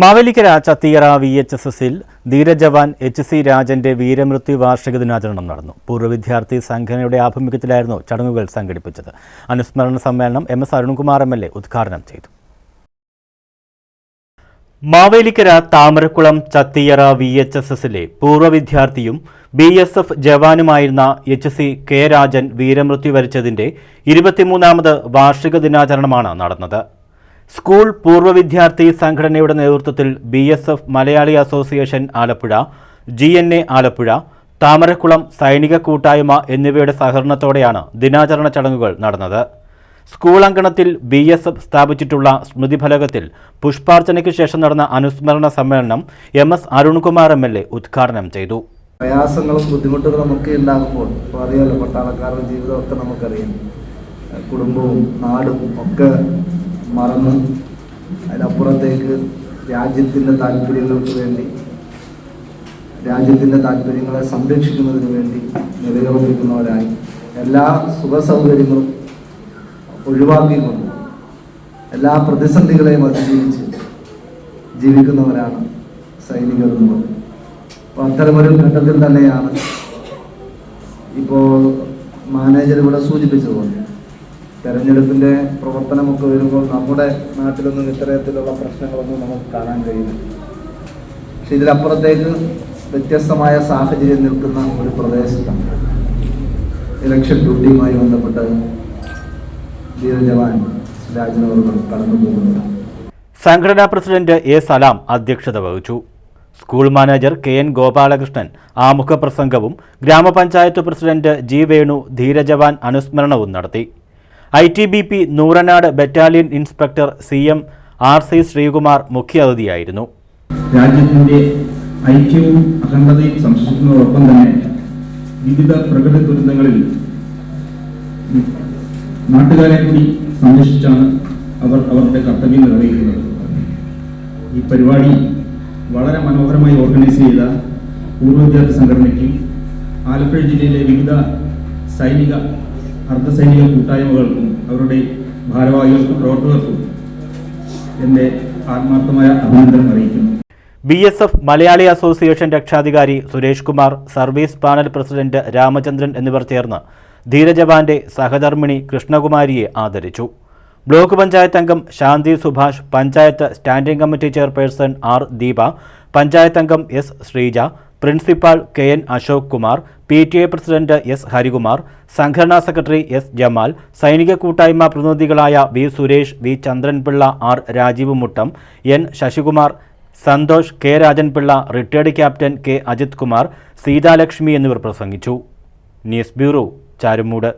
Mavelikara Chathiyara V H S എസിൽ ധീരജവാൻ H C രാജന്റെ വീരമൃത്യു വാർഷിക ദിനാചരണം നടന്നു. പൂർവ വിദ്യാർത്ഥി സംഘടനയുടെ ആഭിമുഖ്യത്തിലായിരുന്നു ചടങ്ങുകൾ സംഘടിപ്പിച്ചത്. അനുസ്മരണ സമ്മേളനം M S Arunkumar M L A ഉദ്ഘാടനം ചെയ്തു. Mavelikara Thamarakulam Chathiyara V H S എസിലെ പൂർവ വിദ്യാർത്ഥിയും ബി എസ് എഫ് ജവാനുമായിരുന്ന എച്ച് സി കെ രാജൻ വീരമൃത്യു വരിച്ചതിന്റെ ഇരുപത്തിമൂന്നാമത് വാർഷിക ദിനാചരണമാണ് നടന്നത്. സ്കൂൾ പൂർവ വിദ്യാർത്ഥി സംഘടനയുടെ നേതൃത്വത്തിൽ B S F Malayali association Alappuzha G N A Alappuzha Thamarakulam സൈനിക കൂട്ടായ്മ എന്നിവയുടെ സഹകരണത്തോടെയാണ് ദിനാചരണ ചടങ്ങുകൾ നടന്നത്. സ്കൂൾ അങ്കണത്തിൽ ബി എസ് എഫ് സ്ഥാപിച്ചിട്ടുള്ള സ്മൃതിഫലകത്തിൽ പുഷ്പാർച്ചനയ്ക്ക് ശേഷം നടന്ന അനുസ്മരണ സമ്മേളനം M S Arunkumar M L A ഉദ്ഘാടനം ചെയ്തു. പ്രയാസങ്ങളും ബുദ്ധിമുട്ടുകളും ഒക്കെ ഉണ്ടാകുമ്പോൾ ഇപ്പോൾ പട്ടാളക്കാരുടെ ജീവിതമൊക്കെ നമുക്കറിയാം. കുടുംബവും നാടും ഒക്കെ മറന്ന് അതിനപ്പുറത്തേക്ക് രാജ്യത്തിന്റെ താല്പര്യങ്ങൾക്ക് വേണ്ടി രാജ്യത്തിന്റെ താല്പര്യങ്ങളെ സംരക്ഷിക്കുന്നതിന് വേണ്ടി നിലയുറപ്പിക്കുന്നവരായി എല്ലാ സുഖ സൗകര്യങ്ങളും ഒഴിവാക്കിക്കൊണ്ട് എല്ലാ പ്രതിസന്ധികളെയും അതിജീവിച്ച് ജീവിക്കുന്നവരാണ് സൈനികർ എന്നുള്ളത് അപ്പോൾ അത്തരമൊരു ഘട്ടത്തിൽ തന്നെയാണ് ഇപ്പോൾ മാനേജർ ഇവിടെ സൂചിപ്പിച്ചതുപോലെ തെരഞ്ഞെടുപ്പിന്റെ പ്രവർത്തനമൊക്കെ വരുമ്പോൾ നമ്മുടെ നാട്ടിലൊന്നും ഇത്തരത്തിലുള്ള പ്രശ്നങ്ങളൊന്നും നമുക്ക് കാണാൻ കഴിയുന്നില്ല പക്ഷെ ഇതിലപ്പുറത്തേക്ക് വ്യത്യസ്തമായ സാഹചര്യം നിൽക്കുന്ന ഒരു പ്രദേശത്താണ് ഇലക്ഷൻ ഡ്യൂട്ടിയുമായി ബന്ധപ്പെട്ട് ധീരജവാൻ രാജനവർ കടന്നു പോകുന്നത്. സംഘടനാ പ്രസിഡന്റ് എ സലാം അധ്യക്ഷത വഹിച്ചു. School manager K N Gopalakrishnan ആമുഖ പ്രസംഗവും ഗ്രാമപഞ്ചായത്ത് പ്രസിഡന്റ് ജി വേണു ധീരജവാൻ അനുസ്മരണവും നടത്തി. I T B P Nooranad battalion inspector C M R C Sreekumar മുഖ്യാതിഥിയായിരുന്നു. രാജ്യത്തിന്റെ ഐക്യവും അഖണ്ഡതയും സംരക്ഷിക്കുന്നതോടൊപ്പം തന്നെ വിവിധ പ്രകൃതി ദുരന്തങ്ങളിൽ നാട്ടുകാരെ കൂടി സംരക്ഷിച്ചാണ് അവർ അവരുടെ കർത്തവ്യം നിർവഹിക്കുന്നത്. ഈ പരിപാടി വളരെ മനോഹരമായി ഓർഗനൈസ് ചെയ്ത പൂർവ വിദ്യാർത്ഥി സംഘടനയ്ക്കും ആലപ്പുഴ ജില്ലയിലെ വിവിധ സൈനിക അർദ്ധസൈനിക കൂട്ടായ്മകൾക്കും അവരുടെ ഭാരവാഹികൾക്കും പ്രവർത്തകർക്കും എന്റെ ആത്മാർത്ഥമായ അഭിനന്ദനം അറിയിക്കുന്നു. B S F Malayali association രക്ഷാധികാരി Suresh Kumar service panel president Ramachandran എന്നിവർ ചേർന്ന് ധീരജവാന്റെ സഹധർമ്മിണി കൃഷ്ണകുമാരിയെ ആദരിച്ചു. ബ്ലോക്ക് പഞ്ചായത്ത് അംഗം Shanthi Subhash panchayat standing committee chairperson R Deepa panchayat അംഗം S Sreeja principal K N Ashok Kumar P T A president S Harikumar സംഘടനാ സെക്രട്ടറി എസ് ജമാൽ സൈനിക കൂട്ടായ്മ പ്രതിനിധികളായ V Suresh V Chandranpillai R Rajeev Muttam N Sasikumar Santhosh K Rajanpillai retired captain K Ajith Kumar Seethalakshmi എന്നിവർ പ്രസംഗിച്ചു. News bureau Charummood.